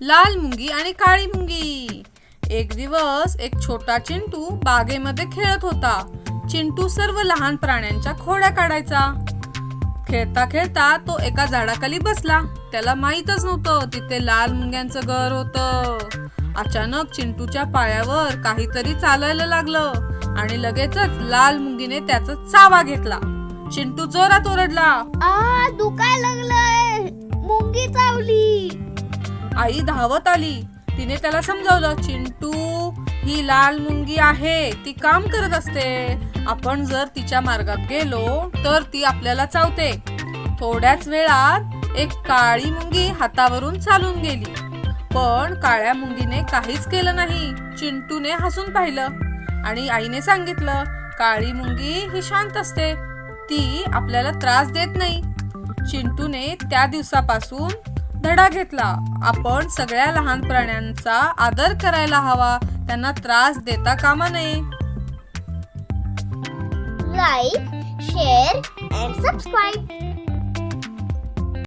लाल मुंगी आणि काळी मुंगी. एक दिवस एक छोटा चिंटू बागेमध्ये खेळत होता. चिंटू सर्व लहान प्राण्यांच्या खोड्या काढायचा. खेळता खेळता तो एका झाडाखाली बसला. त्याला माहीतच नव्हतं तिथे लाल मुंग्यांचं घर होतं. अचानक चिंटूच्या पायावर काहीतरी चालायला लागलं आणि लगेचच लाल मुंगीने त्याचा चावा घेतला. चिंटू जोरात ओरडला आ दुखायला लागलंय. मुंगी चावली. आई धावत आली. तिने त्याला समजावलं चिंटू ही लाल मुंगी आहे ती काम करत असते. आपण जर तिच्या मार्गात गेलो तर ती आपल्याला चावते. थोड्याच वेळात एक काळी मुंगी हातावरून चालून गेली. पण काळ्या मुंगीने काहीच केलं नाही. चिंटूने हसून पाहिलं आणि आईने सांगितलं काळी मुंगी ही शांत असते. ती आपल्याला त्रास देत नाही. चिंटूने त्या दिवसापासून धडा घेतला. आपण सगळ्या लहान प्राण्यांचा आदर करायला हवा. त्यांना त्रास देता कामा नये. Like share and subscribe